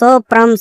So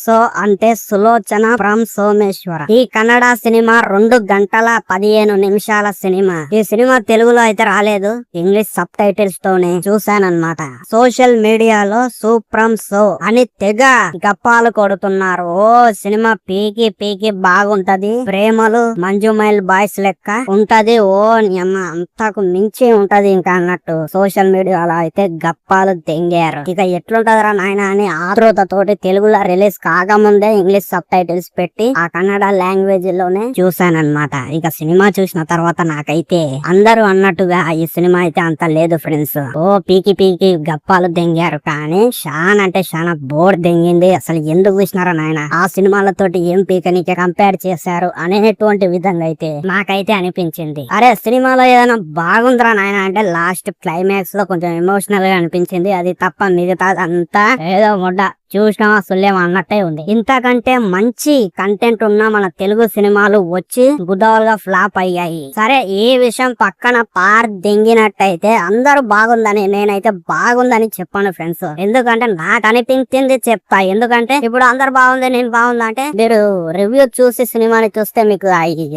so అంటే Sulochana from Someshwara. ఈ Kannada cinema రెండు గంటల పదిహేను నిమిషాల సినిమా. ఈ సినిమా తెలుగులో అయితే రాలేదు. ఇంగ్లీష్ సబ్ టైటిల్స్ తోనే చూశానన్నమాట. సోషల్ మీడియాలో సూప్రమ్ సో అని తెగ గప్పాలు కొడుతున్నారు. ఓ సినిమా పీకి పీకి బాగుంటది. ప్రేమలు మంజు మైల్ బాయ్స్ లెక్క ఉంటది. ఓ నియమ్మ అంతకు మించి ఉంటది ఇంకా అన్నట్టు సోషల్ మీడియాలో అయితే గప్పాలు తెంగారు. ఇక ఎట్లుంటదిరా నాయన అని ఆతృతతోటి తోటి తెలుగులో రిలీజ్ కాకముందే ఇంగ్లీష్ సబ్ టైటిల్స్ పెట్టి ఆ కన్నడ లాంగ్వేజ్లోనే చూసానన్నమాట ఇక సినిమా చూసిన తర్వాత నాకైతే అందరూ అన్నట్టుగా ఈ సినిమా అయితే అంత లేదు ఫ్రెండ్స్. ఓ పీకి పీకి గప్పాలు దెంగారు కానీ షాన్ అంటే చాలా బోర్ దెంగింది. అసలు ఎందుకు చూసినారా నాయన? ఆ సినిమాలతోటి ఏం పీకనికి కంపేర్ చేశారు అనేటువంటి విధంగా అయితే నాకైతే అనిపించింది. అరే సినిమాలో ఏదైనా బాగుందిరా నాయన? అంటే లాస్ట్ క్లైమాక్స్లో కొంచెం ఎమోషనల్గా అనిపించింది. అది తప్ప మిగతా అంతా ఏదో ముడ్డ చూసినా సుల్యం అన్నట్టే ఉంది. ఇంతకంటే మంచి కంటెంట్ ఉన్న మన తెలుగు సినిమాలు వచ్చి గుద్దలుగా ఫ్లాప్ అయ్యాయి. సరే ఈ విషయం పక్కన పార్ దింగినట్టయితే అందరూ బాగుందని నేనైతే బాగుందని చెప్పాను ఫ్రెండ్స్ ఎందుకంటే నాకు అనిపించింది చెప్తా. ఎందుకంటే ఇప్పుడు అందరు బాగుంది నేను బాగుందా అంటే మీరు రివ్యూ చూసి సినిమాని చూస్తే మీకు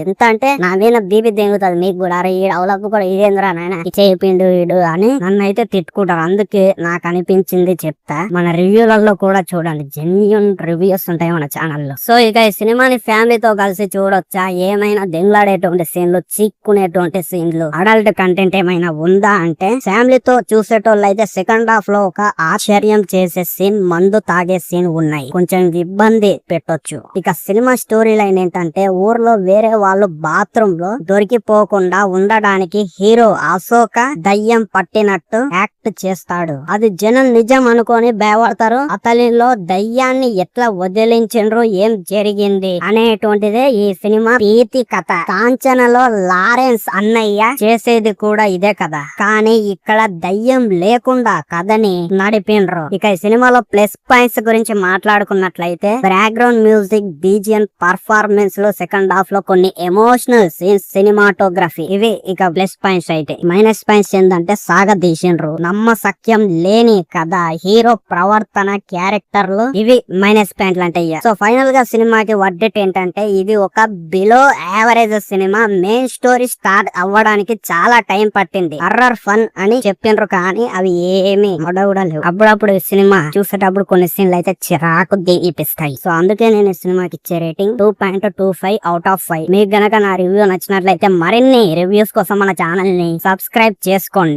ఎంత అంటే నా మీద బీపీ దెంగుతుంది. మీకు కూడా అరే ఈ డెవలప్ కూడా ఇదేంద్రా నాయన? చేపిండు వీడు అని నన్ను అయితే తిట్టుకుంటారు. అందుకే నాకు అనిపించింది చెప్తా. మన రివ్యూలలో కూడా చూడండి జెన్యున్ రివ్యూస్ ఉంటాయి మన ఛానల్లో సో ఇక ఈ సినిమాని ఫ్యామిలీతో కలిసి చూడొచ్చా? ఏమైనా దెంగులాడేటువంటి సీన్లు చిక్కునేటువంటి సీన్లు అడల్ట్ కంటెంట్ ఏమైనా ఉందా అంటే ఫ్యామిలీతో చూసేటోళ్ళు అయితే సెకండ్ హాఫ్లో ఒక ఆశ్చర్యం చేసే సీన్ మందు తాగే సీన్ ఉన్నాయి. కొంచెం ఇబ్బంది పెట్టొచ్చు. ఇక సినిమా స్టోరీ లైన్ ఏంటంటే ఊర్లో వేరే వాళ్ళు బాత్రూమ్లో దొరికిపోకుండా ఉండడానికి హీరో అశోక దయ్యం పట్టినట్టు యాక్ట్ చేస్తాడు. అది జనం నిజం అనుకొని భయపడతారు అతని అతనిలో దయ్యాన్ని ఎట్లా వదిలించిండ్రు ఏం జరిగింది అనేటువంటిదే ఈ సినిమా ప్రీతి కథ. కాంచనలో లారెన్స్ అన్నయ్య చేసేది కూడా ఇదే కదా కానీ ఇక్కడ దయ్యం లేకుండా కథని నడిపిండ్రు. ఇక ఈ సినిమాలో ప్లస్ పాయింట్స్ గురించి మాట్లాడుకున్నట్లయితే బ్యాక్గ్రౌండ్ మ్యూజిక్ బీజియన్ పర్ఫార్మెన్స్లో సెకండ్ హాఫ్లో కొన్ని ఎమోషనల్ సీన్స్ సినిమాటోగ్రఫీ. ఇవి ఇక ప్లస్ పాయింట్స్ అయితే. మైనస్ పాయింట్స్ ఏంటంటే సాగ తీసిండ్రు నమ్మ సఖ్యం లేని కథ. హీరో ప్రవర్తన క్యారెక్టర్లు ఇవి మైనస్ పాయింట్లు అంటే సో ఫైనల్గా సినిమాకి వడ్డెట్ ఏంటంటే ఇది ఒక below average cinema. Main story start అవ్వడానికి చాలా టైం పట్టింది. హర్రర్ ఫన్ అని చెప్పిండ్రు కానీ అవి ఏమి మొడ కూడా లేవు. అప్పుడప్పుడు సినిమా చూసేటప్పుడు కొన్ని సీన్లు అయితే చిరాకు దిగిపిస్తాయి. సో అందుకే నేను ఈ సినిమాకి ఇచ్చే rating two point two five out of five మీకు గనక నా రివ్యూ నచ్చినట్లయితే మరిన్ని రివ్యూస్ కోసం మన ఛానల్ని సబ్స్క్రైబ్ చేసుకోండి.